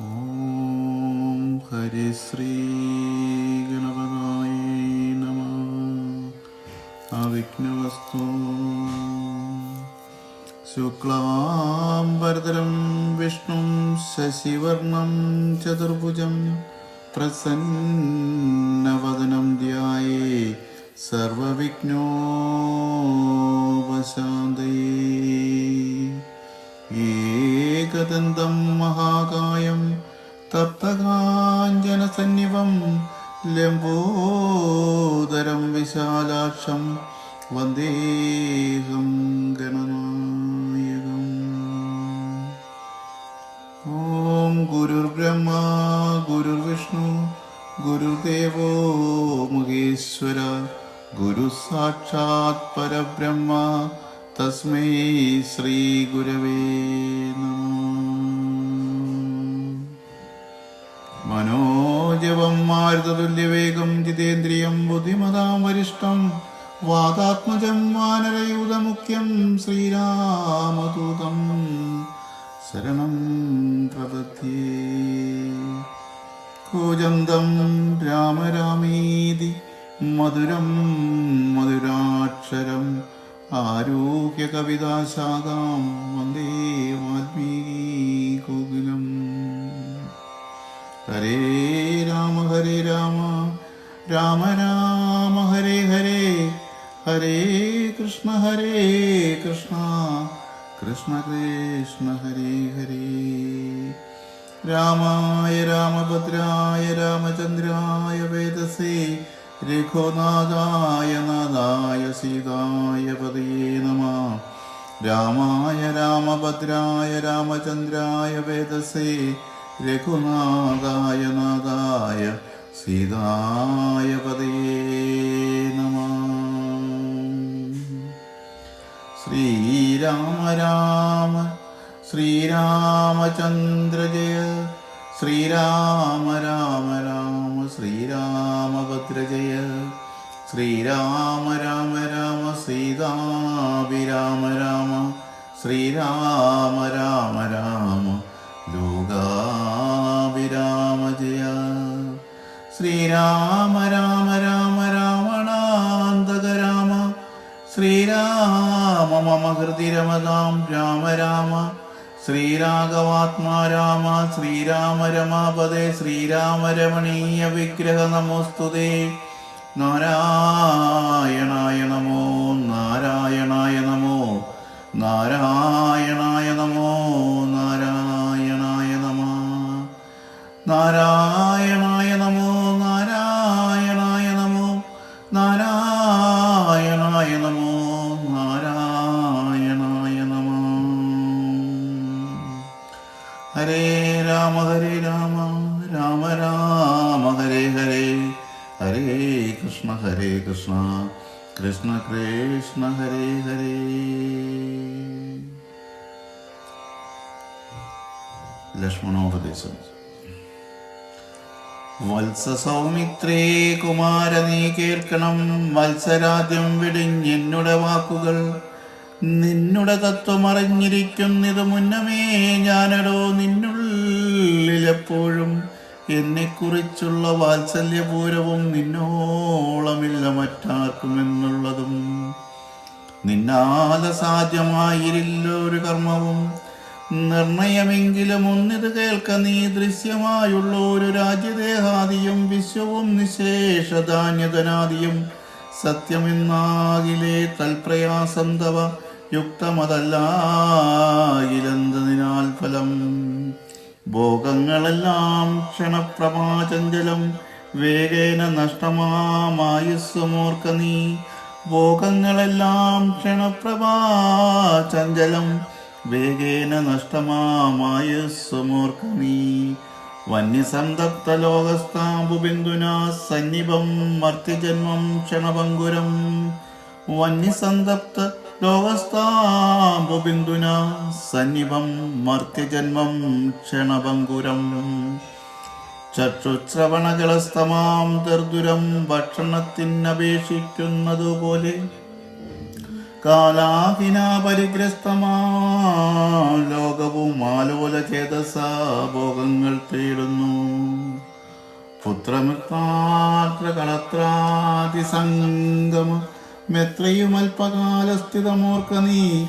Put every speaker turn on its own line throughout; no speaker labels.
ഓം ഹരിശ്രീ ഗണപതായ നമ. അവിഘ്നവസ്തു. ശുക്ലാംബരതരം വിഷ്ണു ശശിവർണം ചതുർഭുജം പ്രസന്നവദനം ധ്യായേ സർവവിഘ്നോപശാന്തയേ. ഏകദന്തം മഹാകായം തപ്തകാഞ്ചനസന്നിവം ലംബോദരം വിശാലാക്ഷം വന്ദേഹം ഗണനായകം ഓം ഗുരുർബ്രഹ്മ ഗുരുർവിഷ്ണു ഗുരുദേവോ മഹേശ്വര ഗുരു സാക്ഷാത് പരബ്രഹ്മ തസ്മൈ ശ്രീ ഗുരവേ മാരുതതുല്യവേഗം ജിതേന്ദ്രിയം ബുദ്ധിമതാം വരിഷ്ടം വാതാത്മജം വാനരയൂതമുഖ്യം ശ്രീരാമദൂതം. ശരണം പ്രപദ്യേ കൂജന്തം രാമരാമീതി. മധുരം മധുരാക്ഷരം. ആരോഗ്യ കവിതാശാഖാം വന്ദേ വാൽമീകി. ഹരേ രാമ ഹരേ രാമ. രാമ രാമ ഹരേ ഹരേ. ഹരേ കൃഷ്ണ ഹരേ കൃഷ്ണ. കൃഷ്ണ കൃഷ്ണ ഹരേ ഹരേ. രാമായ രാമഭദ്രായ രാമചന്ദ്രായ വേദസേ. രഘുനാഥായ നാഥായ സീതായ പതിയേ നമ. രാമായ രാമഭദ്രായ രാമചന്ദ്രായ വേദസേ. രഘുനാഥായ നാഥായ സീതായ പതേ നമ. ശ്രീരാമ രാമ ശ്രീരാമചന്ദ്ര ജയ ശ്രീരാമ രാമ രാമ ശ്രീരാമഭദ്ര ശ്രീരാമ രാമ രാമ സീതാഭിരാമ രാമ ശ്രീരാമ രാമ രാമ ലോകാഭിരാമ ജയ ശ്രീരാമ രാമ രാമ രാവണാന്തക രാമ. ശ്രീരാമ മമ ഹൃതിരമകാം രാമ രാമ. ശ്രീരാഘവാത്മാ രാമ ശ്രീരാമ രമാപദേ ശ്രീരാമ രമണീയ വിഗ്രഹ നമോസ്തുതേ. നാരായണായ നമോ നാരായണായ നമോ നാരായണായ നമോ. നാരായണായ നമോ നാരായണായ നമോ നാരായണായ നമോ നാരായണായ നമോ. ഹരേ രാമ ഹരേ രാമ രാമ രാമ ഹരേ ഹരേ. ഹരേ കൃഷ്ണ ഹരേ കൃഷ്ണ കൃഷ്ണ കൃഷ്ണ ഹരേ ഹരേ. ലക്ഷ്മണോപദേശം. വത്സ സൗമിത്രേ കുമാര നീ കേൾക്കണം. വത്സരാദ്യം വിടിഞ്ഞെന്നുടെ വാക്കുകൾ. നിന്നുടെ തത്വം അറിഞ്ഞിരിക്കുന്നിത് മുന്നമേ ഞാനടോ നിന്നുള്ളിലെപ്പോഴും എന്നെക്കുറിച്ചുള്ള വാത്സല്യപൂരവും നിന്നോളമില്ല മറ്റാർക്കും എന്നുള്ളതും. നിന്നാല സാധ്യമായിരില്ല ഒരു കർമ്മവും. നിർണയമെങ്കിലും ഒന്നിത് കേൾക്ക നീ ദൃശ്യമായുള്ള ഒരു രാജ്യദേഹാദിയും വിശ്വവും നിശേഷധാന്യതനാദിയും. സത്യമെന്നാകിലെ തൽപ്രയാസം തവ ഫലം. ഭോഗങ്ങളെല്ലാം ക്ഷണപ്രമാചഞ്ചലം വേഗേന നഷ്ടമായുസ്സുമോർക്ക നീ. ഭോഗങ്ങളെല്ലാം ക്ഷണപ്രഭാചഞ്ചലം വേഗേന നഷ്ടമായുസ്വമോർക്ക നീ വന്യസന്തപ്ത ലോകസ്ഥാമ്പുബിന്ദുനാ സന്നിഭം മർത്യജന്മം ക്ഷണഭങ്കുരം. വന്യസന്തപ്ത ലോകസ്ഥാമ്പുബിന്ദുനാ സന്നിഭം മർത്യജന്മം ക്ഷണഭങ്കുരം. ചക്ഷുശ്രവണകളസ്തമാം ദർദുരം ഭക്ഷണത്തിനപേക്ഷിക്കുന്നതുപോലെ കാലാഹിന പരിഗ്രസ്തമാ ലോകവും ആലോല ചേതസ ഭോഗങ്ങൾ തേടുന്നു. പുത്രമിത്രാത്രകളത്രാതിസംഗമ മെത്രയും അല്പകാലസ്ഥിതമോർക്ക നീ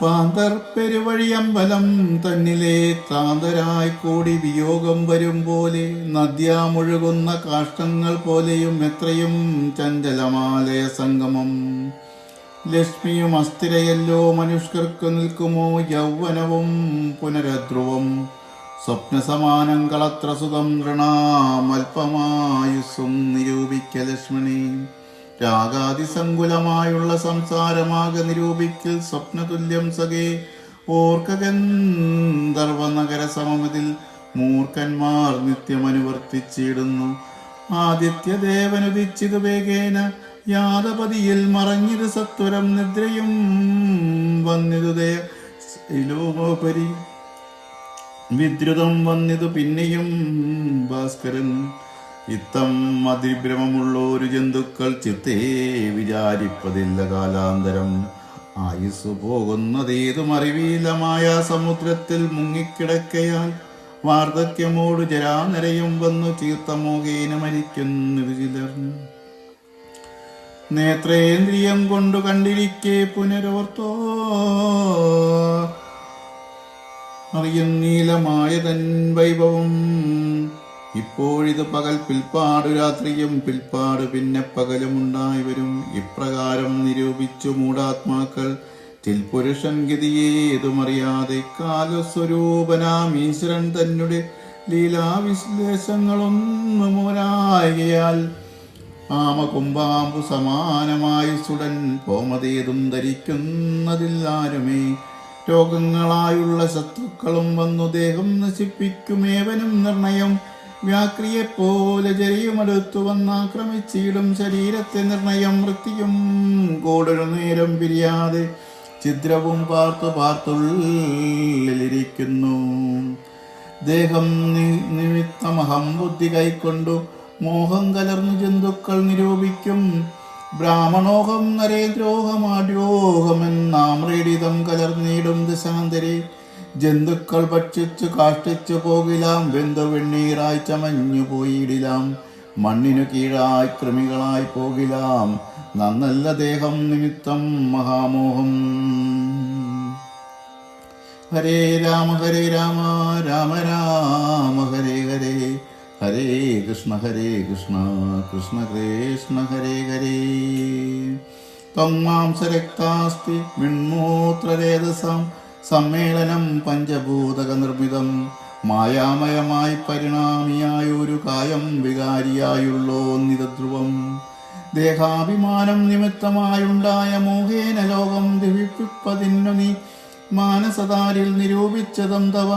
പാന്തർ പെരുവഴിയമ്പലം തന്നിലെ താന്തരായി കൂടി വിയോഗം വരും പോലെ നദ്യാമൊഴുകുന്ന കാഷ്ടങ്ങൾ പോലെയും എത്രയും ചഞ്ചലമാലയ സംഗമം ലക്ഷ്മിയും അസ്ഥിരയല്ലോ മനുഷ്യർക്ക് നിൽക്കുമോ? യൗവനവും പുനരധ്രുവം. സ്വപ്നസമാനം കളത്ര സുഖം നൃണാമൽപമായുസ്സും നിരൂപിക്ക ലക്ഷ്മണി. രാഗാതിസങ്കുലമായുള്ള സംസാരമാകെ നിരൂപിക്കൽ സ്വപ്നതുല്യം സഖേ. ഓർക്കഗന്ധർവ നഗര സമമതിൽ മൂർഖന്മാർ നിത്യമനുവർത്തിച്ചിടുന്നു. ആദിത്യദേവനുദിച്ചിതു വേഗേന യാദപതിയിൽ മറഞ്ഞിത് സത്വരം നിദ്രയും ലോകോപരി വിദ്രുതം വന്നിതു പിന്നെയും ഭാസ്കരൻ. ഇത്തം അതിഭ്രമമുള്ള ഒരു ജന്തുക്കൾ ചിത്തേ വിചാരിപ്പതില്ല കാലാന്തരം. ആയുസ് പോകുന്നതേതും അറിവീലമായ സമുദ്രത്തിൽ മുങ്ങിക്കിടക്കയാൽ. വാർദ്ധക്യമോട് ജരാനരയും വന്നു ചീർത്തമോകേന മരിക്കുന്നു ചിലർ. നേത്രേന്ദ്രിയം കൊണ്ടു കണ്ടിരിക്കെ പുനരോർത്തോ. അറിയും നീലമായ തൻ വൈഭവം. ഇപ്പോഴിത് പകൽ പിൽപ്പാട് രാത്രിയും പിൽപ്പാട് പിന്നെ പകലുമുണ്ടായി വരും. ഇപ്രകാരം നിരൂപിച്ചു മൂടാത്മാക്കൾ. തിൽപുരുഷൻ ഗതിയേതുമറിയാതെ കാലസ്വരൂപനാം ഈശ്വരൻ തന്നെ ലീലാവിശ്ലേഷങ്ങളൊന്നും ആമകുംഭാമ്പു സമാനമായി സുടൻ പോമതേതും ധരിക്കുന്നതില്ലാരുമേ രോഗങ്ങളായുള്ള ശത്രുക്കളും വന്നു ദേഹം നശിപ്പിക്കുമേവനും നിർണയം. വ്യാക്രിയെപ്പോലെ ജരിയുമെടുത്തു വന്നാക്രമിച്ചിടും ശരീരത്തെ നിർണയം. വൃത്തിയും കൂടൊരു നേരം പിരിയാതെ ചിദ്രവും പാർത്തു പാർത്തുള്ളിലിരിക്കുന്നു. ദേഹം നിമിത്തമഹം ബുദ്ധി കൈക്കൊണ്ടു മോഹം കലർന്ന് ജന്തുക്കൾ നിരൂപിക്കും. ബ്രാഹ്മണോഹം നരേന്ദ്രോഹമാഡ്യോഹമെന്നാമ്രീഡിതം കലർന്നിടും ദശാന്തരി. ജന്തുക്കൾ ഭക്ഷിച്ചു കാഷ്ടിച്ചു പോകിലാം. വെന്തു വെണ്ണീറായി ചമഞ്ഞു പോയിടിലാം. മണ്ണിനു കീഴായി കൃമികളായി പോകിലാം. നന്നല്ല ദേഹം നിമിത്തം മഹാമോഹം. ഹരേ രാമ ഹരേ രാമ രാമ രാമ ഹരേ ഹരേ. ഹരേ കൃഷ്ണ ഹരേ കൃഷ്ണ കൃഷ്ണ കൃഷ്ണ ഹരേ ഹരേ. ത്വം മാംസരക്താസ്തി വിൺമൂത്രരേതസാം സമ്മേളനം പഞ്ചഭൂതക നിർമ്മിതം മായാമയമായി പരിണാമിയായ ഒരു കായം വികാരിയായുള്ളോ നിതധ്രുവം. ദേഹാഭിമാനം നിമിത്തമായുണ്ടായ മോഹേന ലോകം ദിവിപ്പിപ്പതിന്നു നീ മാനസതാരിൽ നിരൂപിച്ചതം തവ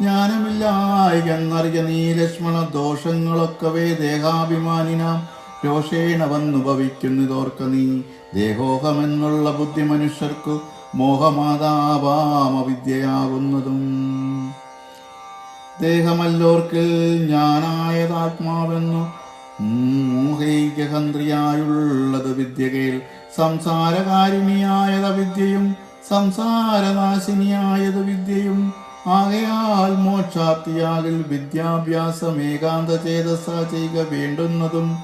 ജ്ഞാനമില്ലായെന്നറിയ നീ ലക്ഷ്മണ ദോഷങ്ങളൊക്കവേ ദേഹാഭിമാനിനാം രോഷേണ വന്നുഭവിക്കുന്നതോർക്ക നീ. ദേഹോഹമെന്നുള്ള ബുദ്ധി മനുഷ്യർക്കു മോഹമാതാപാമവിദ്യയാകുന്നതും. ദേഹമല്ലോർക്കിൽ ഞാനായതാത്മാവെന്നു മൂഹൈകഹന്ത്രിയായുള്ളത് വിദ്യകയിൽ സംസാരകാരിണിയായത വിദ്യയും സംസാരനാശിനിയായത് വിദ്യയും ആകയാൽ മോക്ഷാപ്തിയാകിൽ വിദ്യാഭ്യാസം ഏകാന്ത ചേതസ ചെയ്യുക വേണ്ടുന്നതും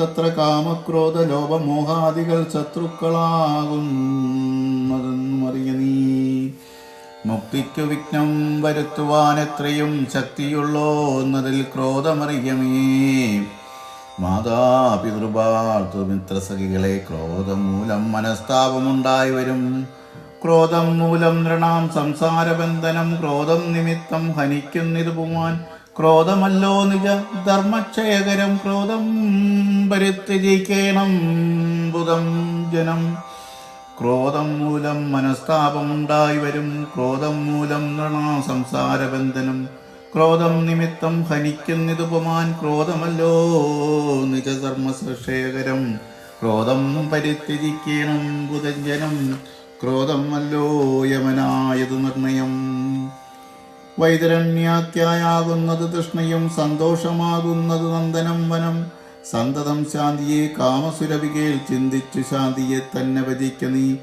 തത്ര കാമക്രോധ ലോപമോഹാദികൾ ശത്രുക്കളാകുന്നതെന്നും അറിയ നീ. മുക്തിക്കു വിഘ്നം വരുത്തുവാൻ എത്രയും ശക്തിയുള്ളോ എന്നതിൽ ക്രോധമറിയമേ. മാതാപിതൃഭാർത്തുമിത്രസഖികളെ ക്രോധം മൂലം മനസ്താപമുണ്ടായി വരും. ക്രോധം മൂലം നൃണാം സംസാരബന്ധനം ക്രോധം നിമിത്തം ഹനിക്കുന്നിരുപുമാൻ ക്രോധമല്ലോ നിജ ധർമ്മക്ഷയകരം ക്രോധം പരിത്യജിക്കേണം ബുധം ജനം. ക്രോധം മൂലം മനസ്താപമുണ്ടായി വരും ക്രോധം മൂലം നൃണാ സംസാരബന്ധനം. ക്രോധം നിമിത്തം ഹനിക്കുന്നിതുപമാൻ ക്രോധമല്ലോ നിജധർമ്മസൃഷേകരം ക്രോധം പരിത്യജിക്കണം ബുധഞ്ജനം ക്രോധമല്ലോ യമനായത് നിർണയം. വൈതരണ്യാഖ്യായാകുന്നത് തൃഷ്ണയും സന്തോഷമാകുന്നത് നന്ദനം വനം. സന്തതം ശാന്തിയെ കാമസുരവികയിൽ ചിന്തിച്ചു ശാന്തിയെ തന്നെ ഭജിക്ക നീ.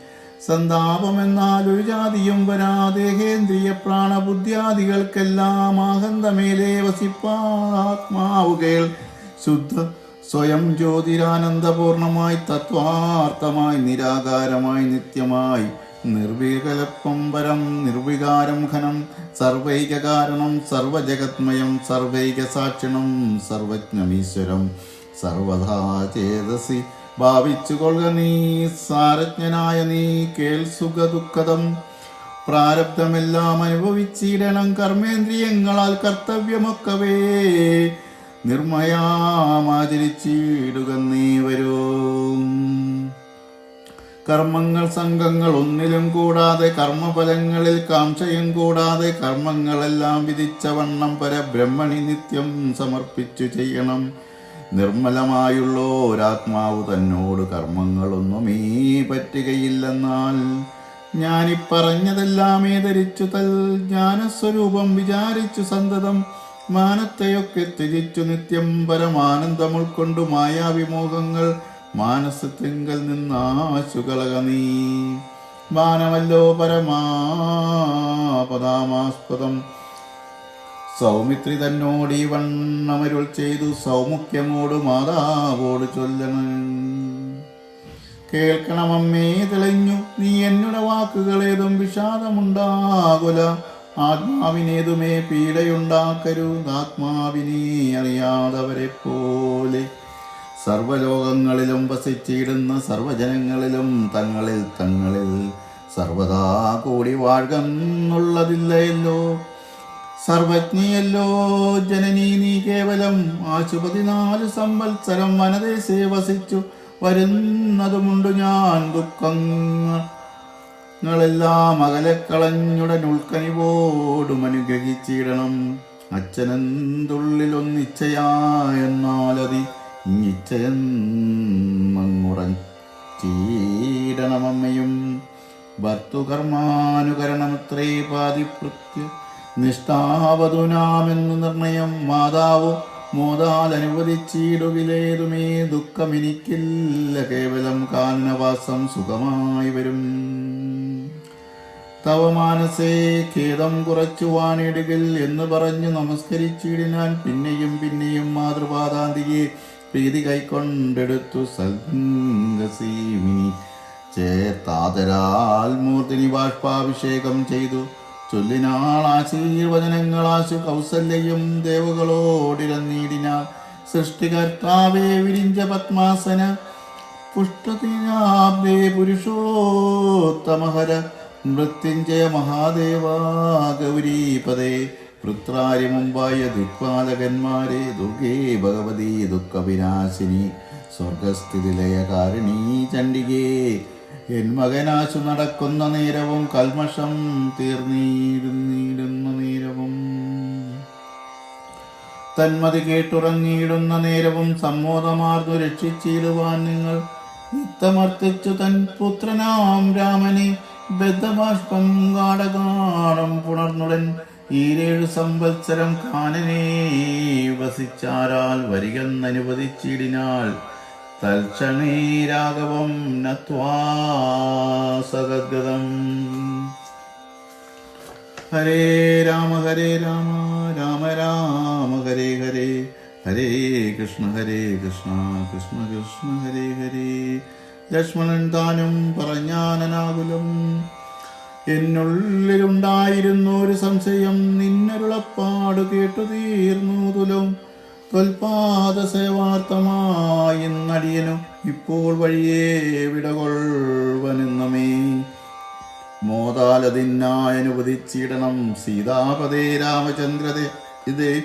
സന്താപമെന്നാൽ ഒരു ജാതിയും വരാദേഹേന്ദ്രിയ പ്രാണബുദ്ധ്യാദികൾക്കെല്ലാം ആഹന്തമേലേ വസിപ്പാത്മാവുകേൾ ശുദ്ധ സ്വയം ജ്യോതിരാനന്ദപൂർണമായി തത്വാർത്ഥമായി നിരാകാരമായി നിത്യമായി നിർവികലപ്പംബരം നിർവികാരം ഘനം സർവൈകകാരണം സർവജഗത്മയം സർവൈക സാക്ഷിണം സർവജ്ഞമീശ്വരം. സർവഥാ ചേതസി ഭാവിച്ചു കൊള്ളുക നീ സാരജ്ഞനായ നീ കേൾ സുഖ ദുഃഖതം പ്രാരബ്ധമെല്ലാം അനുഭവിച്ചിടണം കർമ്മേന്ദ്രിയങ്ങളാൽ കർത്തവ്യമൊക്കവേ. നിർമ്മയാമാചരിച്ചിടുക നീ വരൂ കർമ്മങ്ങൾ സംഘങ്ങൾ ഒന്നിലും കൂടാതെ കർമ്മഫലങ്ങളിൽ കാംക്ഷയും കൂടാതെ കർമ്മങ്ങളെല്ലാം വിധിച്ച വണ്ണം പരബ്രഹ്മണി നിത്യം സമർപ്പിച്ചു ചെയ്യണം. നിർമ്മലമായുള്ള ഒരാത്മാവ് തന്നോട് കർമ്മങ്ങളൊന്നും കർമ്മങ്ങളൊന്നുമേ പറ്റുകയില്ലെന്നാൽ ഞാനിപ്പറഞ്ഞതെല്ലാമേ ധരിച്ചു തൽ ജ്ഞാനസ്വരൂപം വിചാരിച്ചു സന്തതം മാനത്തെയൊക്കെ ത്യജിച്ചു നിത്യം പരമാനന്ദം ഉൾക്കൊണ്ടു മായാവിമോഹങ്ങൾ മാനസത്തിങ്കൽ നിന്നാശുകളക നീ. മാനമല്ലോ പരമാപദാമാസ്പദം. സൗമിത്രി തന്നോട് ഈ വണ്ണമരുൾ ചെയ്തു സൗമുഖ്യമോട് മാതാവോട് ചൊല്ലണം. കേൾക്കണമമ്മേ തെളിഞ്ഞു നീ എന്നുടെ വാക്കുകളേതും വിഷാദമുണ്ടാകുല. ആത്മാവിനേതുമേ പീഡയുണ്ടാക്കരുത് ആത്മാവിനെ അറിയാതവരെ പോലെ സർവലോകങ്ങളിലും വസിച്ചിടുന്ന സർവജനങ്ങളിലും തങ്ങളിൽ തങ്ങളിൽ സർവദാ കൂടി വാഴുന്നുള്ളതില്ലയല്ലോ സർവജ്ഞയല്ലോ. ജനനീ നീ കേവലം ആശുപതിനാല് സംവത്സരം വനദേശേ വസിച്ചു വരുന്നതുമുണ്ട് ഞാൻ ദുഃഖങ്ങളെല്ലാം അകലെ കളഞ്ഞുടൻ ഉൾക്കനിവോടും അനുഗ്രഹിച്ചിടണം. അച്ഛനെന്തുള്ളിലൊന്നിച്ചയായെന്നാലതി ഇച്ഛയെന്നങ്ങുറച്ചീടണമമ്മയും ഭർത്തുകർമാനുകരണമത്രേ പാതിപ്രത്യ നിഷ്ഠാവതുനാമെന്നു നിർണയം മാതാവ് മോതാൽ അനുവദിച്ചിടുകിലേതുമേ ദുഃഖമെനിക്കില്ല. കേവലം കാനവാസം സുഖമായി വരും. തവ മാനസേ ഖേദം കുറച്ചു വാണിടുകിൽ എന്ന് പറഞ്ഞു നമസ്കരിച്ചിടിനാൻ പിന്നെയും പിന്നെയും മാതൃപാദാന്തിയെ പ്രീതി കൈക്കൊണ്ടെടുത്തു ചേത്താതരാൽ മൂർത്തിനി ബാഷ്പാഭിഷേകം ചെയ്തു. ചൊല്ലിനാൾ ആശീർവചനങ്ങളാശു കൗസല്യയും ദേവകളോടിരന്നീടിനാൽ സൃഷ്ടികർത്താവേ വിരിഞ്ച പത്മാസന. പുഷ്ടതിനാബ്ദേ പുരുഷോത്തമഹര. മൃത്യുഞ്ജയ മഹാദേവാഗൗരീപദേ വൃത്രാരി മുമ്പായ ദിക്പാലകന്മാരെ ദുർഗേ ഭഗവതി ദുഃഖവിനാശിനി സ്വർഗസ്ഥിതിലയകാരിണീ ചണ്ഡികേ. എൻ മകനാശു നടക്കുന്ന നേരവും കൽമഷം തീർന്നിടുന്നിടുന്ന നേരവും. തന്മതി കേട്ടുറങ്ങിയിടുന്ന നേരവും സമ്മോദമാർന്നു രക്ഷിച്ചിടുവാൻ നിങ്ങൾ നിത്തമർത്തിച്ചു തൻ പുത്രനാം രാമനെ. ബദ്ധബാഷ്പം ഗാഠഗാഠം പുണർന്നുടൻ ഈരേഴു സംവത്സരം കാനനെ വസിച്ചാരാൽ വരികന്നനുവദിച്ചിടിനാൽ തൽക്ഷണേ രാഘവം നത്വാസഗദ്ഗതം ഹരേ രാമ ഹരേ രാമ രാമ രാമ ഹരേ ഹരേ ഹരേ കൃഷ്ണ ഹരേ കൃഷ്ണ കൃഷ്ണ കൃഷ്ണ ഹരേ ഹരേ. ലക്ഷ്മണൻ താനും പറഞ്ഞാനനാകുലം. എന്നുള്ളിലുണ്ടായിരുന്നു ഒരു സംശയം. നിന്നരുളപ്പാട് കേട്ടു തീർന്നു തുലം. തൊൽപാദ സേവാർത്ഥമായി നടിയനു ഇപ്പോൾ വഴിയേ വിടകൊള്ളവനെന്നമേ. മോതാലതിന്നായനുപതിച്ചിടണം സീതാപതേ രാമചന്ദ്രതേ. ഇതേ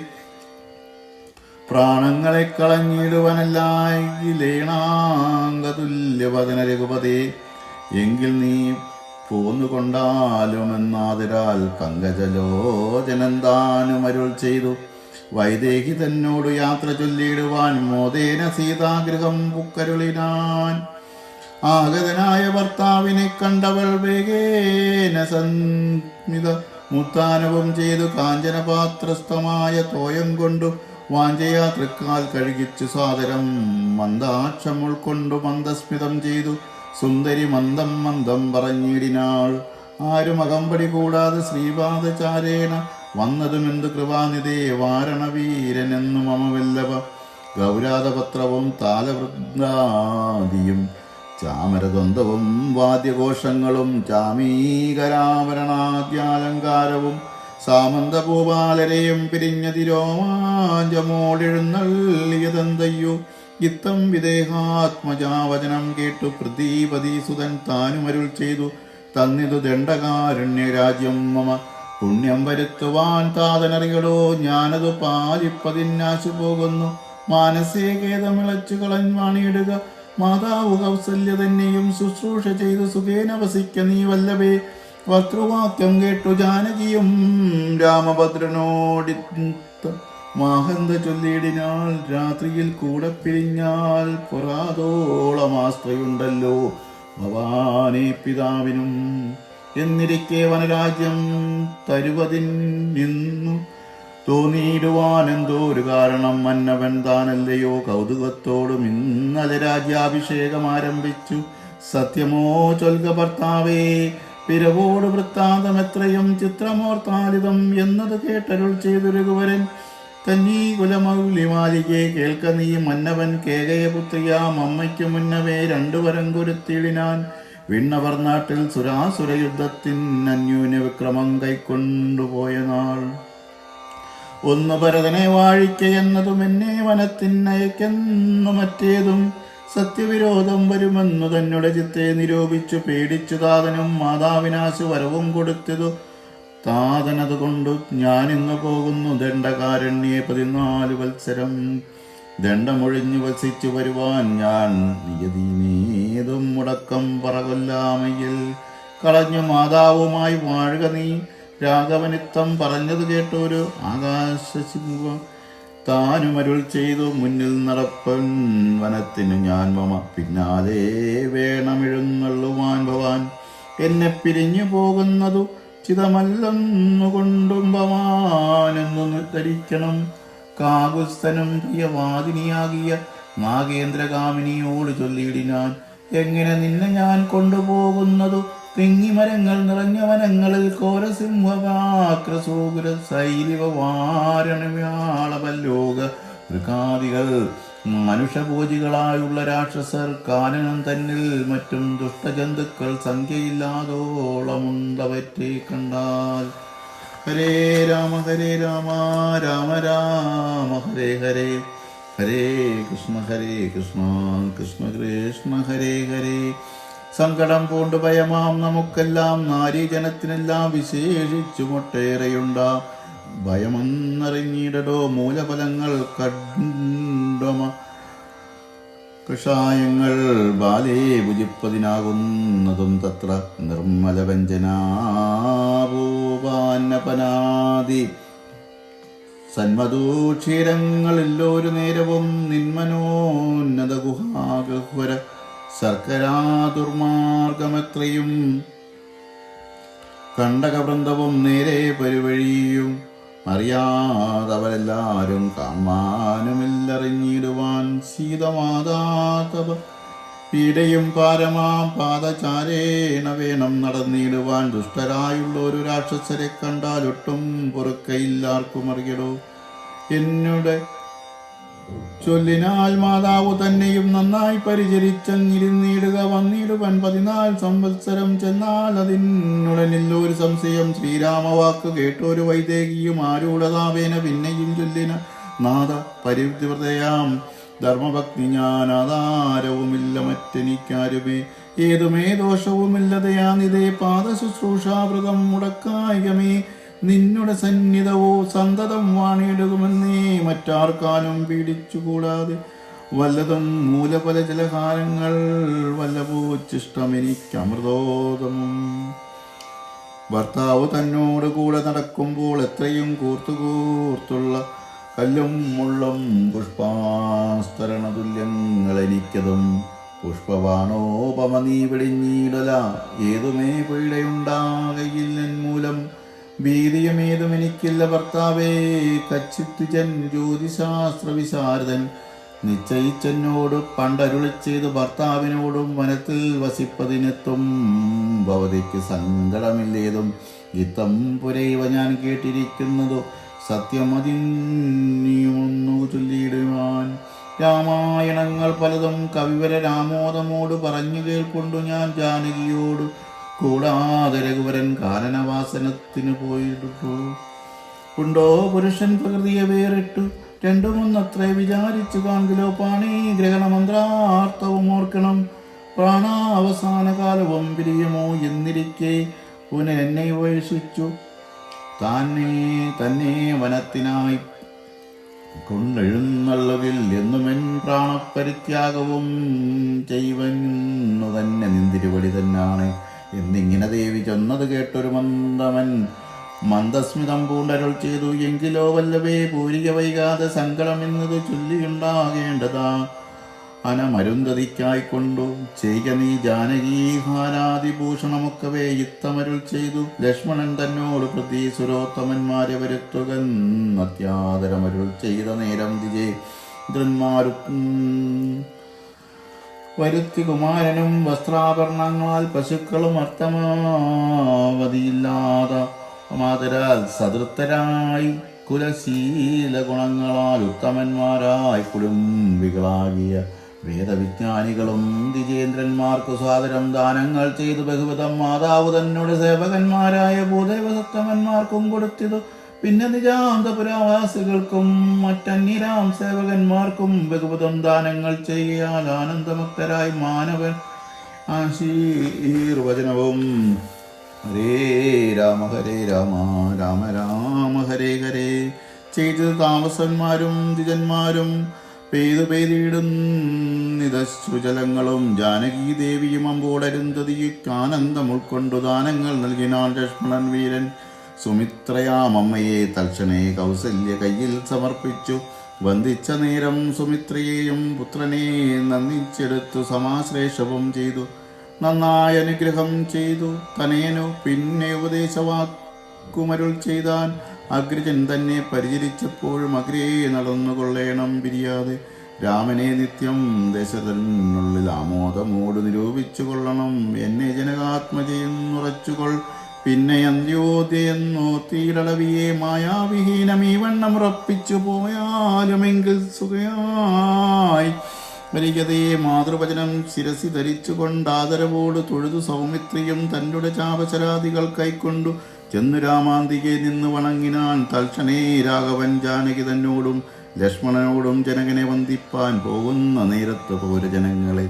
പ്രാണങ്ങളെ കളഞ്ഞിടുവനല്ലായിലേണാംഗതുല്യവദന രഘുപതേ എങ്കിൽ നീ പോന്നുകൊണ്ടാലുമെന്നാതിരാൽ പങ്കജലോചനൻ താനും അരുൾ ചെയ്തു. വൈദേഹി തന്നോട് യാത്ര ചൊല്ലിയിടുവാൻ മോദേന സീതാഗ്രഹം പുക്കരുളിനാൻ. ആഗതനായ ഭർത്താവിനെ കണ്ടവൾ വേഗേന സന്മിത മുത്താനവും ചെയ്തു കാഞ്ചനപാത്രസ്ഥമായ തോയം കൊണ്ടു വാഞ്ചയാ തൃക്കാൽ കഴുകിച്ചു സാദരം. മന്ദാക്ഷം ഉൾക്കൊണ്ടു മന്ദസ്മിതം ചെയ്തു. സുന്ദരി മന്ദം മന്ദം പറഞ്ഞിടിനാൾ. ആരും അകമ്പടി കൂടാതെ ശ്രീപാദചാരേണ വന്നതുമെന്ത് കൃപാനിതേ വാരണവീരനെന്നു മമ വല്ലഭ ഗൗരാതപത്രവും താലവൃന്ദാദിയും ചാമരദ്വന്ദവും വാദ്യഘോഷങ്ങളും ചാമീകരാഭരണാദ്യാലങ്കാരവും സാമന്തഭൂപാലരെയും പിരിഞ്ഞ തിരോമാഞ്ചമോടെഴുന്നള്ളിയതെന്തയ്യോ? ഇത്തം വിദേഹാത്മജാവചനം കേട്ടു പ്രതീപതി സുതൻ താനുമരുൾ ചെയ്തു. തന്നിതു ദണ്ഡകാരുണ്യ രാജ്യം മമ. പുണ്യം വരുത്തുവാൻ താതനറികളോ ഞാനതു പാലിപ്പതിന്നാശു പോകുന്നു. മാനസേ ഖേദമിളച്ചു കളഞ്ഞാണിയിടുക മാതാവ് കൗസല്യ തന്നെയും ശുശ്രൂഷ ചെയ്തു സുഖേന വസിക്ക നീ വല്ലഭേ വക്രവാക്യം കേട്ടു ജാനകിയും രാമഭദ്രനോടി മാഹന്ത ചൊല്ലിയിടിനാൾ രാത്രിയിൽ കൂടെ പിരിഞ്ഞാൽ പുറാതോളമാസ്ഥയുണ്ടല്ലോ ഭവാനെ പിതാവിനും എന്നിരിക്കെ വനരാജ്യം തരുവതിൻ നിന്നു. തോന്നിയിടുവാനെന്തോ ഒരു കാരണം മന്നവൻ താനല്ലയോ. കൗതുകത്തോടും ഇന്നലെ രാജ്യാഭിഷേകം ആരംഭിച്ചു. സത്യമോ ചൊൽക ഭർത്താവേ പിരവോട് വൃത്താന്തം എത്രയും ചിത്രമോർത്താലിതം എന്നത് കേട്ടരുൾ ചെയ്തു തന്നീ കുലമൗലിമാലികെ കേൾക്ക നീ മന്നവൻ കേകയപുത്രിയാം അമ്മയ്ക്ക് മുന്നവേ രണ്ടുവരം കുരുത്തിയിടിനാൻ വിണ്ണവർ നാട്ടിൽ സുരാസുര യുദ്ധത്തിൻ അന്യൂന വിക്രമം കൈക്കൊണ്ടുപോയ നാൾ. ഒന്ന് ഭരതനെ വാഴിക്ക എന്നതും എന്നെ വനത്തിനയക്കെന്നു മറ്റേതും സത്യവിരോധം വരുമെന്നു തന്നെ ചിത്തെ നിരൂപിച്ചു പേടിച്ചു താതനും മാതാവിനാശു വരവും കൊടുത്തതു. താതനതുകൊണ്ടു ഞാനിന്ന് പോകുന്നു ദണ്ഡകാരണ്യെ പതിനാല് വത്സരം. ദണ്ഡമൊഴിഞ്ഞു വസിച്ചു വരുവാൻ ഞാൻ നിയതിനേതും മുടക്കം പറകൊല്ലാമയിൽ. കളഞ്ഞു മാതാവുമായി വാഴുക നീ. രാഘവനിത്തം പറഞ്ഞത് കേട്ടൊരു ആകാശസിംഹം താനുമരുൾ ചെയ്തു മുന്നിൽ നടപ്പൻ വനത്തിനു ഞാൻ മമ. പിന്നാലെ വേണമിഴുന്നള്ളുവാൻ ഭവാൻ എന്നെ പിരിഞ്ഞു പോകുന്നതു ചിതമല്ലെന്നുകൊണ്ടും ഭവാനെന്നു ധരിക്കണം കാകുസ്തനും പ്രിയവാദിനിയാകിയ നാഗേന്ദ്രകാമിനിയോട് ചൊല്ലിയിടിനാൻ എങ്ങനെ നിന്നെ ഞാൻ കൊണ്ടുപോകുന്നതു തെങ്ങിമരങ്ങൾ നിറഞ്ഞ വനങ്ങളിൽ കോരസിംഹവാക്രസൂകുര ശൈലിവ വാരണവ്യാളവല്ലോക മൃഗാദികൾ മനുഷ്യപൂജികളായുള്ള രാക്ഷസർ കാനനം തന്നിൽ മറ്റും ദുഷ്ടജന്തുക്കൾ സംഖ്യയില്ലാതോളമുണ്ടവറ്റെ കണ്ടാൽ. ഹരേ രാമ ഹരേ രാമ രാമ രാമ ഹരേ ഹരേ ഹരേ കൃഷ്ണ ഹരേ കൃഷ്ണ കൃഷ്ണ കൃഷ്ണ ഹരേ ഹരേ. സങ്കടം പൂണ്ട് ഭയമാം. നമുക്കെല്ലാം നാരീജനത്തിനെല്ലാം വിശേഷിച്ചു മുട്ടേറെയുണ്ട ഭയമെന്നറിഞ്ഞിടടോ മൂലഫലങ്ങൾ കണ്ടമ. കഷായങ്ങൾ ബാലേ ഭുജിപ്പതിനാകുന്നതും തത്ര നിർമ്മല വ്യഞ്ജനാപൂപാന്നപനാദി സന്മധൂക്ഷീരങ്ങളില്ലൊരു നേരവും നിന്മനോന്നത ഗുഹാഗഹ്വര ശർക്കരാ കണ്ടക കണ്ടകവൃന്ദവും നേരെ പെരുവഴിയും അറിയാതവരെല്ലാരും കാണാനുമില്ലറിഞ്ഞിടുവാൻ സീതമാതാതവ പീഡയും പാരമാം പാദചാരേണ വേണം നടന്നിടുവാൻ ദുഷ്ടരായുള്ള ഒരു രാക്ഷസരെ കണ്ടാലൊട്ടും പൊറുക്കയില്ലാർക്കും അറിയടോ എന്നുടെ ചൊല്ലിനാൽ മാതാവ് തന്നെയും നന്നായി പരിചരിച്ചങ്ങിരുന്നിടുക വന്നിടുവൻ പതിനാല് സംവത്സരം ചെന്നാൽ അതിനുടനിൽ ഒരു സംശയം. ശ്രീരാമവാക്ക് കേട്ടൊരു വൈദേഹിയും ആരൂഢതാവേന പിന്നെയും ചൊല്ലിന നാഥ പരിവൃതയാം ധർമ്മഭക്തി ഞാൻ ആധാരവുമില്ല മറ്റെനിക്കാരുമേ. ഏതുമേ ദോഷവുമില്ലതയാ നിതേ പാദശുശ്രൂഷാവൃതം മുടക്കായികമേ. നിന്നുടെ സന്നിധവോ സന്തതം വാണിയെടുക്കുമെന്നേ മറ്റാർക്കാനും പീഡിച്ചുകൂടാതെ വല്ലതും മൂലപല വല്ല വല്ലപോച്ചിഷ്ടമെനിക്കമൃതോദമം ഭർത്താവ് തന്നോട് കൂടെ നടക്കുമ്പോൾ എത്രയും കൂർത്തുകൂർത്തുള്ള കല്ലും മുള്ളും പുഷ്പാസ്തരണ തുല്യങ്ങൾ എനിക്കതും. പുഷ്പവാണോപമ നീ വെടിഞ്ഞീടല ഏതുമേ പീഡയുണ്ടാകയില്ലൻ മൂലം ഭീതിയുമേതും എനിക്കില്ല ഭർത്താവേ കച്ചിത്തുജൻ ജ്യോതിശാസ്ത്ര വിശാരദൻ നിശ്ചയിച്ചെന്നോട് പണ്ടരുളി ചെയ്തു ഭർത്താവിനോടും വനത്തിൽ വസിപ്പതിനെത്തും ഭവതിക്ക് സങ്കടമില്ലേതും? ഇത്തം പുരൈവ ഞാൻ കേട്ടിരിക്കുന്നതു സത്യമതിന്നു ചൊല്ലിയിടുവാൻ. രാമായണങ്ങൾ പലതും കവിവര രാമോദമോട് പറഞ്ഞു കേൾക്കൊണ്ടു ഞാൻ ജാനകിയോട് കൂടാതെ രഘുവരൻ കാനനവാസനത്തിന് പോയിട്ടു. ഉണ്ടോ പുരുഷൻ പ്രകൃതിയെ വേറിട്ടു? രണ്ടുമൊന്നത്രേ വിചാരിച്ചു കാൺകിലോ പാണി. ഗ്രഹണ മന്ത്രാർത്ഥവും ഓർക്കണം. പ്രാണാവസാന കാലവും പിരിയമോ എന്നിരിക്കെ പുനരെന്നെ ഉപേക്ഷിച്ചു. തന്നെ തന്നെ വനത്തിനായി കൊണ്ടെഴുന്നള്ളതിൽ എന്നുമെൻ പ്രാണപരിത്യാഗവും ചെയ്യുവെന്നു തന്നെ നിന്തിരുവടി തന്നാണ്. എന്നിങ്ങനെ ദേവി ചെന്നത് കേട്ടൊരു മന്ദമൻ. മന്ദസ്മിതം പൂണ്ടരുൾ ചെയ്തു. എങ്കിലോ വല്ലവേ പൂരിക വൈകാതെ സങ്കടം എന്നത് ചൊല്ലിയുണ്ടാകേണ്ടതാ. അനമരുന്ധതിക്കായിക്കൊണ്ടു ചെയ്ക നീ ജാനകീഹാരാതിഭൂഷണമൊക്കവേ യുക്തമരുൾ ചെയ്തു. ലക്ഷ്മണൻ തന്നോട് പ്രതി സുരോത്തമന്മാരെ വരുത്തുക അത്യാദരമരുൾ ചെയ്ത നേരം ദിജേ. ദ്രന്മാരു വരുത്തി കുമാരനും വസ്ത്രാഭരണങ്ങളാൽ പശുക്കളും അർത്ഥമാവതിയില്ലാതെ മാതരാൽ സതൃപ്തരായി കുലശീല ഗുണങ്ങളാൽ ഉത്തമന്മാരായി കുടുംബികളാകിയ വേദവിജ്ഞാനികളും വിജേന്ദ്രന്മാർക്ക് സ്വാതരം ദാനങ്ങൾ ചെയ്തു ബഹുവിധം മാതാവ് തന്നോട് സേവകന്മാരായ ഭൂദേവസത്തമന്മാർക്കും കൊടുത്തിതു. പിന്നെ നിജാന്തപുരാവാസികൾക്കും മറ്റന്യരാം സേവകന്മാർക്കും ബഹുവിധം ദാനങ്ങൾ ചെയ്യാൻ ആനന്ദമുക്തരായി മാനവൻ ആശീർവചനവും. ഹരേ രാമ ഹരേ രാമ രാമ രാമ ഹരേ ഹരേ. ചെയ്ത് താമസന്മാരും ദ്വിജന്മാരും പെയ്തു ജാനകി ദേവിയും അമ്പോടരുന്തതിക്ക് ആനന്ദം ഉൾക്കൊണ്ടു ദാനങ്ങൾ നൽകിനാൾ ലക്ഷ്മണൻ വീരൻ. സുമിത്രയാമമ്മയെ തൽക്ഷണേ കൗസല്യ കയ്യിൽ സമർപ്പിച്ചു. വന്ദിച്ച നേരം സുമിത്രയെയും പുത്രനെ നന്ദിച്ചെടുത്തു സമാശ്ലേഷവും ചെയ്തു. നന്നായി അനുഗ്രഹം ചെയ്തു. തനേനു പിന്നെ ഉപദേശവാക്കുമരുൾ ചെയ്താൻ അഗ്രജൻ തന്നെ പരിചരിച്ചപ്പോഴും അഗ്രേ നടന്നുകൊള്ളേണം പിരിയാതെ. രാമനെ നിത്യം ദശതനുള്ളിൽ ആമോദമോട് നിരൂപിച്ചു കൊള്ളണം എന്നെ ജനകാത്മജയെന്നുറച്ചുകൊൾ. പിന്നെ അന്ത്യോദയെന്നോ തീരളവിയെ മായാവിഹീനം ഈ വണ്ണം ഉറപ്പിച്ചു പോയാലുമെങ്കിൽ സുഖയായി. വരികതയെ മാതൃവചനം ശിരസി ധരിച്ചുകൊണ്ട് ആദരവോട് തൊഴുതു സൗമിത്രിയും തന്റെ ചാപചരാദികൾ കൈക്കൊണ്ടു ചെന്നു രാമാന്തികെ നിന്ന് വണങ്ങിനാൻ തൽക്ഷണേ രാഘവൻ ജാനകി തന്നോടും ലക്ഷ്മണനോടും ജനകനെ വന്ദിപ്പാൻ പോകുന്ന നേരത്ത് പൗരജനങ്ങളെ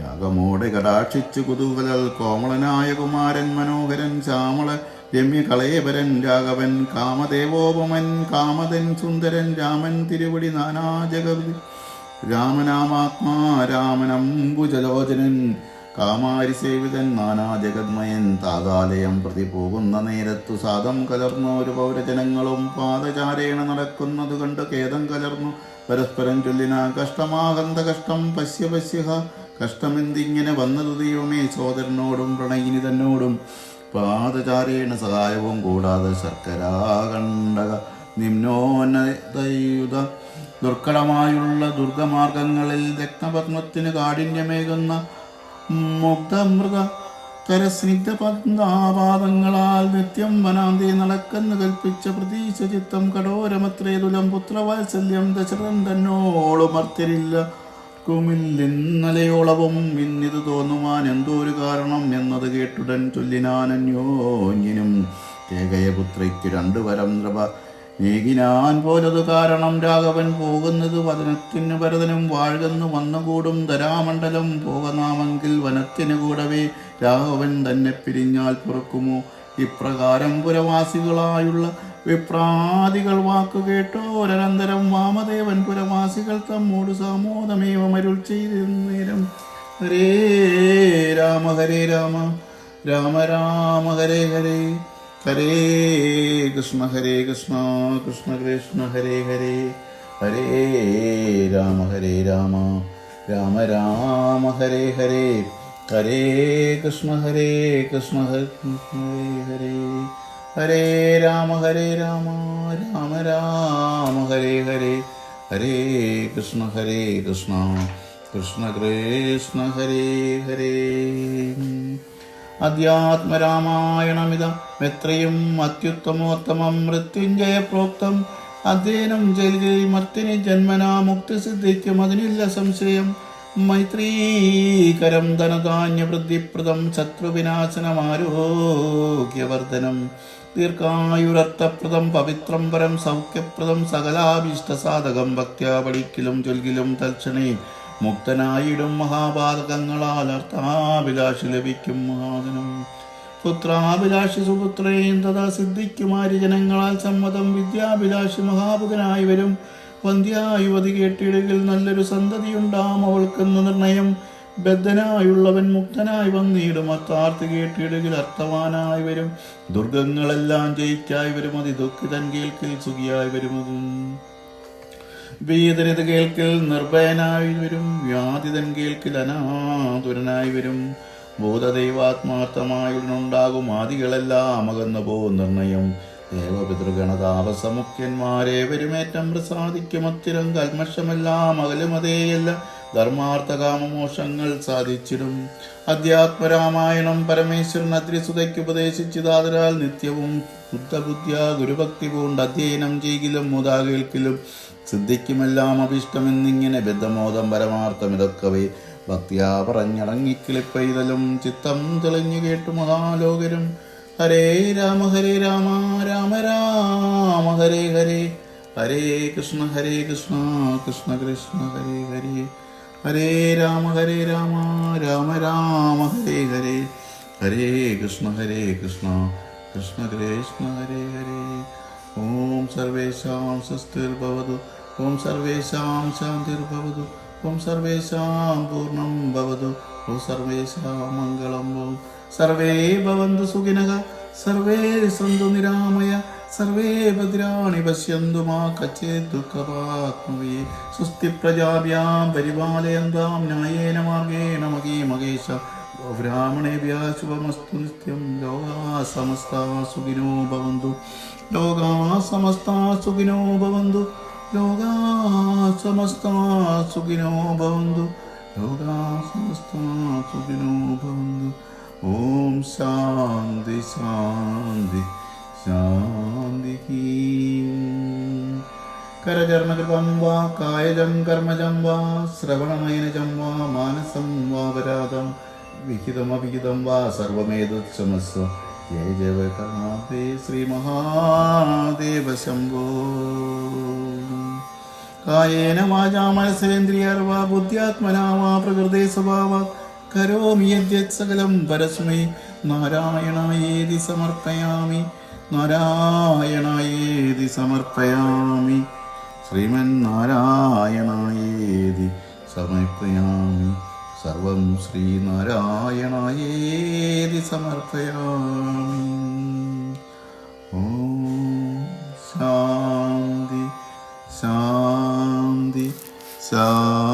രാഗമോടെ കടാക്ഷിച്ചു കുതൂകലൽ കോമളനായ കുമാരൻ മനോഹരൻ ശ്യാമള രമ്യ കളയപരൻ രാഘവൻ കാമദേവോപമൻ കാമതൻ സുന്ദരൻ രാമൻ തിരുവടി നാനാജഗതി രാമനാമാത്മാ രാമനംബുജലോചനൻ കാമാരി സേവിതൻ നാനാ ജഗന്മയൻ താതാലയം പ്രതി പോകുന്ന നേരത്തു സാദം കലർന്നൊരു പൗരജനങ്ങളും പാദചാരേണ നടക്കുന്നത് കണ്ട് ഖേദം കലർന്നു. പരസ്പരം ചൊല്ലിന കഷ്ടമാകന്ത കഷ്ടം പശ്യ പശ്യഹ കഷ്ടമെന്തിങ്ങനെ വന്നതു ദൈവമേ സോദരനോടും പ്രണയിനി തന്നോടും പാദചാരേണ സഹായവും കൂടാതെ ശർക്കരാകണ്ടക നിമ്നോന്നതയുത ദുർഘടമായുള്ള ദുർഗമാർഗങ്ങളിൽ രക്തപത്മത്തിന് കാഠിന്യമേകുന്ന മുഗ്ധമൃത കരസ്നിഗ്ധ പത്നാപാദങ്ങളാൽ നിത്യം വനാന്തി നടക്കെന്ന് കൽപ്പിച്ച പ്രതീക്ഷ ചിത്തം കഠോരമത്രേ തുലം പുത്രവാത്സല്യം ദശരഥൻ തന്നോളുമർത്തിരില്ല കുമില്ലിന്നലയോളവും ഇന്നിത് തോന്നുവാൻ എന്തോ ഒരു കാരണം എന്നത് കേട്ടുടൻ ചൊല്ലിനാനന്യോഞ്ഞിനും തേകയപുത്രയ്ക്ക് രണ്ടു വരം നൃപ. നീകിനാൻ പോലത് കാരണം രാഘവൻ പോകുന്നത് വനത്തിനു ഭരതനും വാഴുന്നു വന്നുകൂടും ധരാമണ്ഡലം പോകനാമെങ്കിൽ വനത്തിനു കൂടവേ രാഘവൻ തന്നെ പിരിഞ്ഞാൽ പുറക്കുമോ? ഇപ്രകാരം പുരവാസികളായുള്ള വിപ്രാദികൾ വാക്കു ഒരനന്തരം വാമദേവൻ പുരവാസികൾ തമ്മോട് സാമോദമേവ അരുൾ ചെയ്തിരുന്നേരം. ഹരേ രാമ ഹരേ രാമ രാമ രാമ ഹരേ ഹരേ ഹരേ കൃഷ്ണ ഹരേ കൃഷ്ണ കൃഷ്ണ കൃഷ്ണ ഹരേ ഹരേ ഹരേ രാമ ഹരേ രാമ രാമ രാമ ഹരേ ഹരേ ഹരേ കൃഷ്ണ ഹരേ കൃഷ്ണ ഹരേ ഹരേ. ഹരേ രാമ ഹരേ രാമ രാമ രാമ ഹരേ ഹരേ ഹരേ കൃഷ്ണ ഹരേ കൃഷ്ണ കൃഷ്ണ കൃഷ്ണ ഹരേ ഹരേ. അധ്യാത്മരാമായണമിതം എത്രയും അത്യുത്തമോത്തമം മൃത്യുഞ്ജയ പ്രോക്തം അധ്യയനം ജലി മർത്തിനി ജന്മനാ മുക്തി സിദ്ധിക്കും. അതിനില്ല സംശയം. മൈത്രീകരം ധനധാന്യവൃദ്ധിപ്രദം ശത്രുവിനാശനമാരോഗ്യവർദ്ധനം. ദീർഘായുരർത്ഥപ്രദം പവിത്രം പരം സൗഖ്യപ്രദം സകലാഭീഷ്ടസാധകം ഭക്ത്യാ പഠിക്കലും ചൊൽകിലും തൽക്ഷണേ മുക്തനായിടും മഹാപാതകങ്ങളാൽ അർത്ഥാഭിലാഷി ലഭിക്കും മഹാദനം പുത്രാഭിലാഷി സുപുത്രേയും തഥാ സിദ്ധിക്കുമാരി ജനങ്ങളാൽ സമ്മതം വിദ്യാഭിലാഷി മഹാബുധനായി വരും. വന്ധ്യായുവതി കേട്ടിടുകിൽ നല്ലൊരു സന്തതിയുണ്ടാം അവൾക്കെന്ന് നിർണയം. ബദ്ധനായുള്ളവൻ മുക്തനായി വന്നിടും. അത്താർത്ത് കേട്ടിടുകിൽ അർത്ഥവാനായി വരും. ദുർഗങ്ങളെല്ലാം ജയിക്കായി വരും. അതി ദുഃഖിതൻ കേൾക്കിൽ സുഖിയായി വരുമതും. വീതരിത് കേൾക്കിൽ നിർഭയനായി വരും. വ്യാധിതൻ കേൾക്കിൽ അനാതുരനായി വരും. ഭൂതദൈവാത്മാർത്ഥമായുണ്ടാകും ആദികളെല്ലാം അകന്നു പോ നിർണയം. ദേവപിതൃഗണതാപസമുഖ്യന്മാരെ വരുമേറ്റം പ്രസാദിക്കും അത്തിരം കൽമഷമെല്ലാം അകലുമതേയല്ല ധർമാർത്ഥകാമമോഷങ്ങൾ സാധിച്ചിടും. അധ്യാത്മരാമായണം പരമേശ്വരൻ അദ്രിസുതയ്ക്ക് ഉപദേശിച്ചതാതരാൽ നിത്യവും ബുദ്ധബുദ്ധ്യ ഗുരുഭക്തി പൂണ്ട് അധ്യയനം ചെയ്യലും മുതാ കേൾക്കിലും. സിദ്ധിക്കുമെല്ലാം അഭിഷ്ടമെന്നിങ്ങനെ ബദ്ധമോദം പരമാർത്ഥം ഇതൊക്കവേ. ഭക്തിയാ പറഞ്ഞടങ്ങിക്കിളിപ്പെയ്തലും ചിത്തം തെളിഞ്ഞു കേട്ടു മഹാലോകരും ഹരേ രാമ ഹരേ രാമ രാമ രാമ ഹരേ ഹരേ. ഹരേ കൃഷ്ണ ഹരേ കൃഷ്ണ കൃഷ്ണ കൃഷ്ണ ഹരേ ഹരേ. ഹരേ രാമ ഹരേ രാമ രാമ രാമ ഹരേ ഹരേ. ഹരേ കൃഷ്ണ ഹരേ കൃഷ്ണ കൃഷ്ണ കൃഷ്ണ ഹരേ ഹരേ. ഓം സർവേഷാം സ്വസ്തിർഭവതു ഓം സർവേഷാം ശാന്തിർഭവതു ഓം സർവേഷാം പൂർണം ഭവതു ഓം സർവേഷാം മംഗളം ഭവതു. സർവേ ഭവന്തു സുഖിനഃ സർവേ സന്തു നിരാമയ സർവേ ഭദ്രാണി പശ്യന്തു മാ കച്ചേ ദുഃഖപാത്മവേ സുസ്ഥി പ്രജാഭ്യാം പരിപാലയന്താം ന്യായേന മാർഗേണ മകേ മകേശ ബ്രാഹ്മണേഭ്യ ശുഭമസ്തു നിത്യം. ലോകാ സമസ്ത സുഖിനോ ഭവന്തു. ലോകാ സമസ്ത സുഖിനോ ഭവന്തു. ലോകാ സമസ്ത സുഖിനോ ഭവന്തു. ലോകാ സമസ്ത സുഖിനോ ഭവന്തു. ഓം ശാന്തി ശാന്തി ശാന്തി കരചർണകൃതം വാ കായജം കർമ്മജം വാ ശ്രവണനയനജം വാ മാനസം വാപരാധം വിഹിതമവിഹിതം വാ സർവമേതത്സമസ്വ. ജയ ജയ കർണാഥേ ശ്രീ മഹാദേവ ശംഭോ. കായേന വാചാ മനസേന്ദ്രിയർവാ ബുദ്ധ്യാത്മനാ വാ പ്രകൃതേ സ്വഭാവ. കരോമി സകലം പരസ്മൈ. നാരായണായേതി സമർപ്പയാമി. നാരായണായേതി സമർപ്പയാമി. ശ്രീമൻ നാരായണായേതി സമർപ്പയാമി. സർവം ശ്രീനാരായണായേതി സമർപ്പയാമി. ഓം ശാന്തി ശാന്തി ശാന്തി